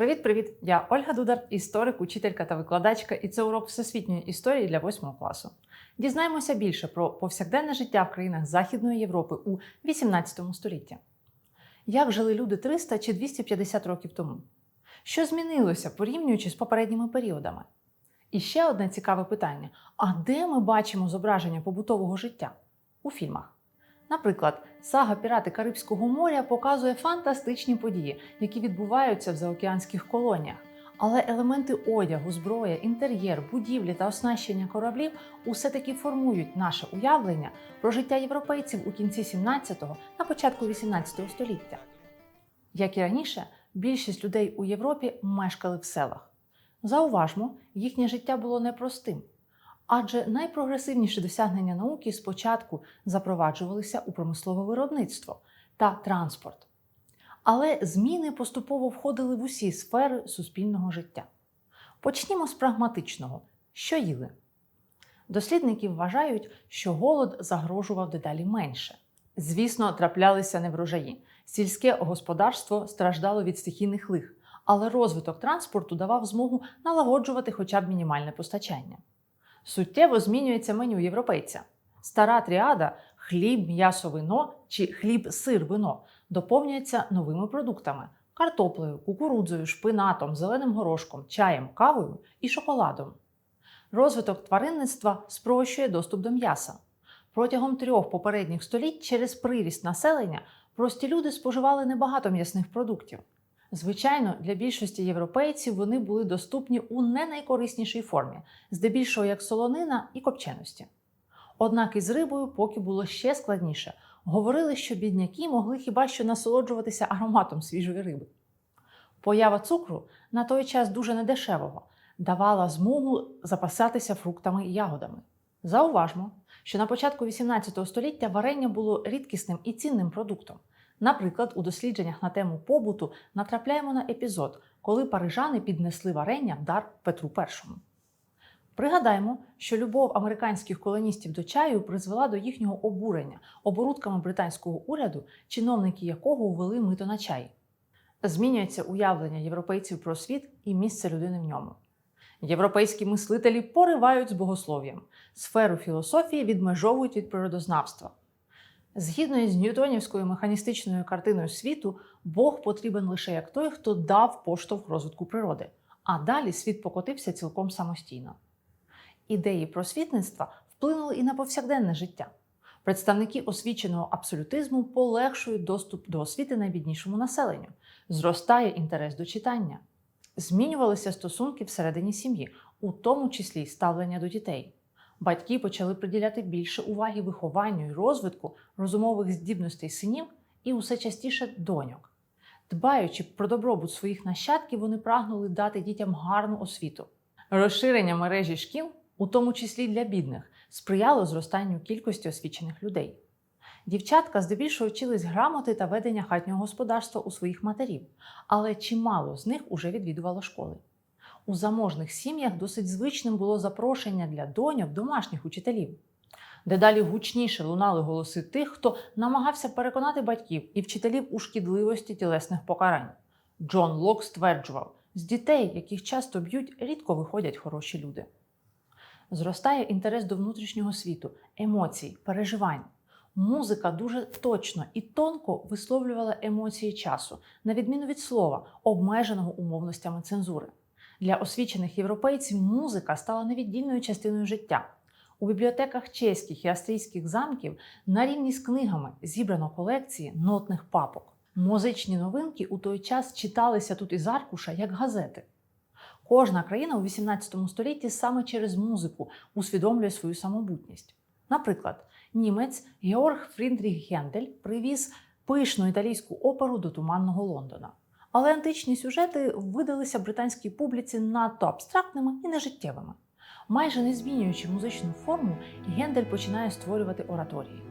Привіт-привіт! Я Ольга Дудар, історик, учителька та викладачка, і це урок всесвітньої історії для 8 класу. Дізнаємося більше про повсякденне життя в країнах Західної Європи у 18 столітті. Як жили люди 300 чи 250 років тому? Що змінилося порівнюючи з попередніми періодами? І ще одне цікаве питання: а де ми бачимо зображення побутового життя? У фільмах. Наприклад, сага Пірати Карибського моря показує фантастичні події, які відбуваються в заокеанських колоніях. Але елементи одягу, зброя, інтер'єр, будівлі та оснащення кораблів усе таки формують наше уявлення про життя європейців у кінці 17-го на початку 18 століття. Як і раніше, більшість людей у Європі мешкали в селах. Зауважмо, їхнє життя було непростим. Адже найпрогресивніші досягнення науки спочатку запроваджувалися у промислове виробництво та транспорт. Але зміни поступово входили в усі сфери суспільного життя. Почнімо з прагматичного: що їли? Дослідники вважають, що голод загрожував дедалі менше. Звісно, траплялися неврожаї. Сільське господарство страждало від стихійних лих, але розвиток транспорту давав змогу налагоджувати хоча б мінімальне постачання. Суттєво змінюється меню європейця. Стара тріада хліб, м'ясо, вино чи хліб, сир, вино доповнюється новими продуктами: картоплею, кукурудзою, шпинатом, зеленим горошком, чаєм, кавою і шоколадом. Розвиток тваринництва спрощує доступ до м'яса. Протягом трьох попередніх століть через приріст населення прості люди споживали небагато м'ясних продуктів. Звичайно, для більшості європейців вони були доступні у не найкориснішій формі, здебільшого як солонина і копченості. Однак із рибою поки було ще складніше. Говорили, що бідняки могли хіба що насолоджуватися ароматом свіжої риби. Поява цукру на той час дуже недешевого давала змогу запасатися фруктами і ягодами. Зауважмо, що на початку XVIII століття варення було рідкісним і цінним продуктом. Наприклад, у дослідженнях на тему побуту натрапляємо на епізод, коли парижани піднесли варення в дар Петру І. Пригадаємо, що любов американських колоністів до чаю призвела до їхнього обурення оборудками британського уряду, чиновники якого ввели мито на чай. Змінюється уявлення європейців про світ і місце людини в ньому. Європейські мислителі поривають з богослов'ям, сферу філософії відмежовують від природознавства. Згідно із ньютонівською механістичною картиною світу, Бог потрібен лише як той, хто дав поштовх розвитку природи, а далі світ покотився цілком самостійно. Ідеї просвітництва вплинули і на повсякденне життя. Представники освіченого абсолютизму полегшують доступ до освіти найбіднішому населенню, зростає інтерес до читання. Змінювалися стосунки всередині сім'ї, у тому числі ставлення до дітей. Батьки почали приділяти більше уваги вихованню і розвитку розумових здібностей синів і усе частіше доньок. Дбаючи про добробут своїх нащадків, вони прагнули дати дітям гарну освіту. Розширення мережі шкіл, у тому числі для бідних, сприяло зростанню кількості освічених людей. Дівчатка здебільшого вчились грамоти та ведення хатнього господарства у своїх матерів, але чимало з них уже відвідувало школи. У заможних сім'ях досить звичним було запрошення для доньок домашніх учителів. Дедалі гучніше лунали голоси тих, хто намагався переконати батьків і вчителів у шкідливості тілесних покарань. Джон Лок стверджував, з дітей, яких часто б'ють, рідко виходять хороші люди. Зростає інтерес до внутрішнього світу, емоцій, переживань. Музика дуже точно і тонко висловлювала емоції часу, на відміну від слова, обмеженого умовностями цензури. Для освічених європейців музика стала невіддільною частиною життя. У бібліотеках чеських і австрійських замків на рівні з книгами зібрано колекції нотних папок. Музичні новинки у той час читалися тут із аркуша як газети. Кожна країна у XVIII столітті саме через музику усвідомлює свою самобутність. Наприклад, німець Георг Фріндріх Гендель привіз пишну італійську оперу до туманного Лондона. Але античні сюжети видалися британській публіці надто абстрактними і нежиттєвими. Майже не змінюючи музичну форму, Гендель починає створювати ораторії.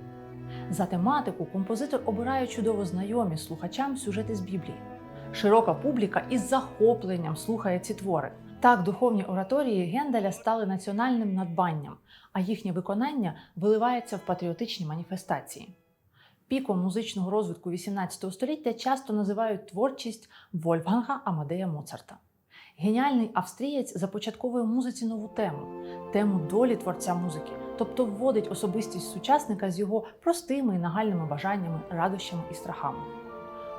За тематику композитор обирає чудово знайомі слухачам сюжети з Біблії. Широка публіка із захопленням слухає ці твори. Так, духовні ораторії Генделя стали національним надбанням, а їхнє виконання виливається в патріотичні маніфестації. Піком музичного розвитку XVIII століття часто називають творчість Вольфганга Амадея Моцарта. Геніальний австрієць започатковує музиці нову тему тему долі творця музики, тобто вводить особистість сучасника з його простими і нагальними бажаннями, радощами і страхами.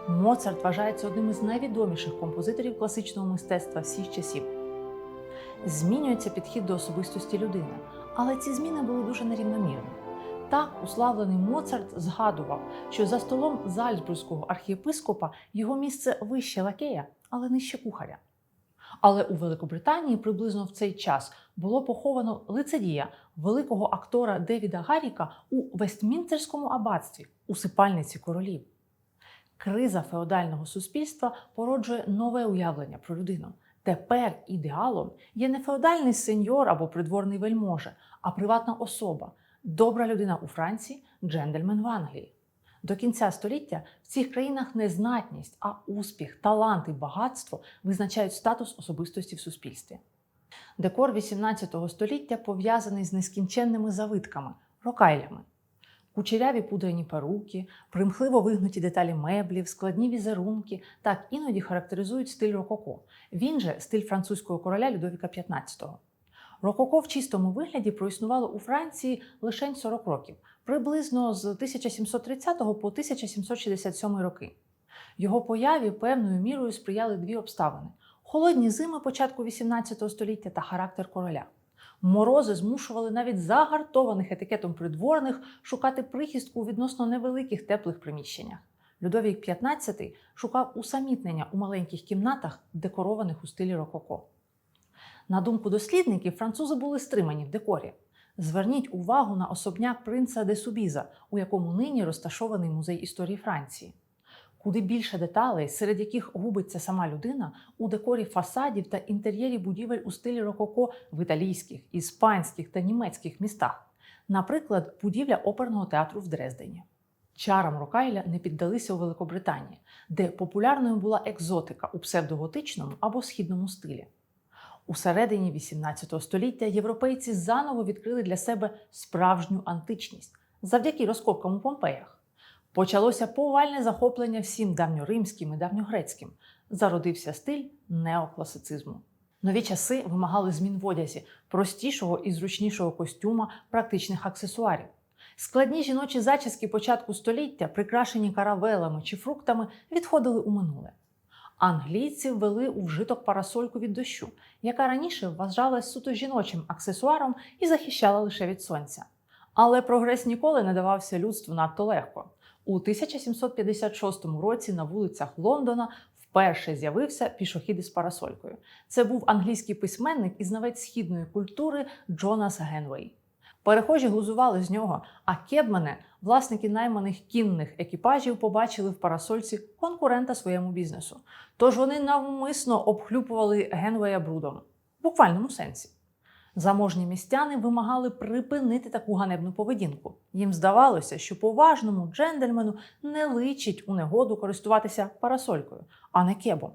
Моцарт вважається одним із найвідоміших композиторів класичного мистецтва всіх часів. Змінюється підхід до особистості людини, але ці зміни були дуже нерівномірні. Так, уславлений Моцарт згадував, що за столом зальцбурзького архієпископа його місце вище лакея, але нижче кухаря. Але у Великобританії приблизно в цей час було поховано лицедія великого актора Девіда Гарріка у Вестмінстерському аббатстві, усипальниці королів. Криза феодального суспільства породжує нове уявлення про людину. Тепер ідеалом є не феодальний сеньор або придворний вельможа, а приватна особа, добра людина у Франції, джентльмен в Англії. До кінця століття в цих країнах не знатність, а успіх, талант і багатство визначають статус особистості в суспільстві. Декор XVIII століття пов'язаний з нескінченними завитками, рокайлями. Кучеряві пудрені перуки, примхливо вигнуті деталі меблів, складні візерунки так іноді характеризують стиль рококо. Він же стиль французького короля Людовіка XV. Рококо в чистому вигляді проіснувало у Франції лише 40 років, приблизно з 1730 по 1767 роки. Його появі певною мірою сприяли дві обставини: холодні зими початку XVIII століття та характер короля. Морози змушували навіть загартованих етикетом придворних шукати прихистку у відносно невеликих теплих приміщеннях. Людовік XV шукав усамітнення у маленьких кімнатах, декорованих у стилі рококо. На думку дослідників, французи були стримані в декорі. Зверніть увагу на особняк принца де Субіза, у якому нині розташований музей історії Франції. Куди більше деталей, серед яких губиться сама людина, у декорі фасадів та інтер'єрі будівель у стилі рококо в італійських, іспанських та німецьких містах, наприклад, будівля оперного театру в Дрездені. Чарам Рокайля не піддалися у Великобританії, де популярною була екзотика у псевдоготичному або східному стилі. У середині XVIII століття європейці заново відкрили для себе справжню античність завдяки розкопкам у Помпеях. Почалося повальне захоплення всім давньоримським і давньогрецьким. Зародився стиль неокласицизму. Нові часи вимагали змін в одязі, простішого і зручнішого костюма, практичних аксесуарів. Складні жіночі зачіски початку століття, прикрашені каравелами чи фруктами, відходили у минуле. Англійці ввели у вжиток парасольку від дощу, яка раніше вважалась суто жіночим аксесуаром і захищала лише від сонця. Але прогрес ніколи не давався людству надто легко. У 1756 році на вулицях Лондона вперше з'явився пішохід із парасолькою. Це був англійський письменник і знавець східної культури Джонас Генвей. Перехожі глузували з нього, а кебмени, власники найманих кінних екіпажів, побачили в парасольці конкурента своєму бізнесу. Тож вони навмисно обхлюпували Генвея брудом в буквальному сенсі. Заможні містяни вимагали припинити таку ганебну поведінку. Їм здавалося, що поважному джентльмену не личить у негоду користуватися парасолькою, а не кебом.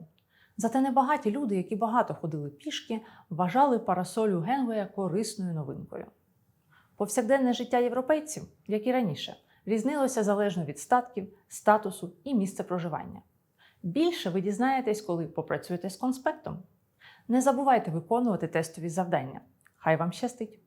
Зате небагаті люди, які багато ходили пішки, вважали парасолю Генвея корисною новинкою. Повсякденне життя європейців, як і раніше, різнилося залежно від статків, статусу і місця проживання. Більше ви дізнаєтесь, коли попрацюєте з конспектом. Не забувайте виконувати тестові завдання. Хай вам щастить!